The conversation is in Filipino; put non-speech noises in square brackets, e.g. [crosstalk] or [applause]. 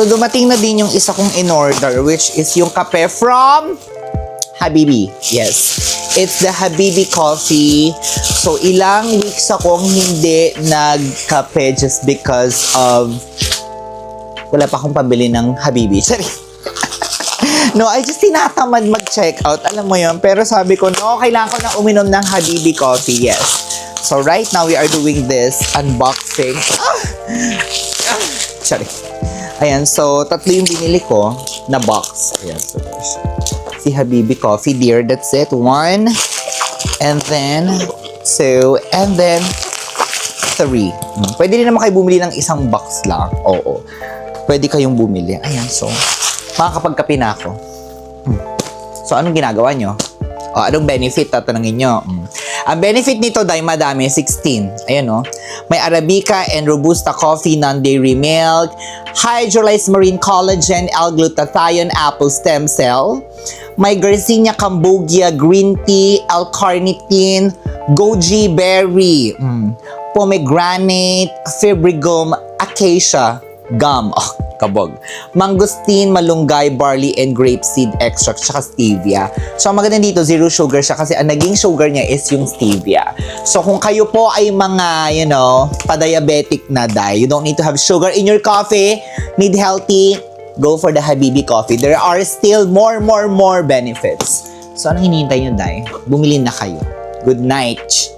So, dumating na din yung isa kong in-order, which is yung kape from Habibi. Yes. It's the Habibi coffee. So, ilang weeks akong hindi nagkape just because of wala pa akong pambili ng Habibi. [laughs] Sorry. no, I just tinatamad mag-check out. Alam mo yon Pero sabi ko, no, kailangan ko na uminom ng Habibi coffee. Yes. So, right now, we are doing this unboxing. Ah! Ah! Sorry. Ayan, so, tatlo yung binili ko na box. Ayan, so, there's si Habibi Coffee, dear. That's it. One. And then, two. And then, three. Hmm. Pwede rin naman kayo bumili ng isang box lang. Oo. Pwede kayong bumili. Ayan, so, makakapagkape na ako. Hmm. So, anong ginagawa nyo? O, anong benefit? Tatanungin nyo. Hmm. Ang benefit nito, dahil madami, 16. Ayan, no? May Arabica and Robusta coffee, non-dairy milk, hydrolyzed marine collagen, L-glutathione, apple stem cell, may Garcinia cambogia green tea, L-carnitine, goji berry, mm, pomegranate, fibrigum, acacia, gum, oh, kabog, mangosteen, malunggay, barley, and grapeseed extract, tsaka stevia. So, ang maganda dito, zero sugar siya kasi ang naging sugar niya is yung stevia. So, kung kayo po ay mga, you know, pa-diabetic na dahil, you don't need to have sugar in your coffee, need healthy, go for the Habibi coffee. There are still more, more, more benefits. So, anong hinihintay nyo, Day? Bumili na kayo. Good night!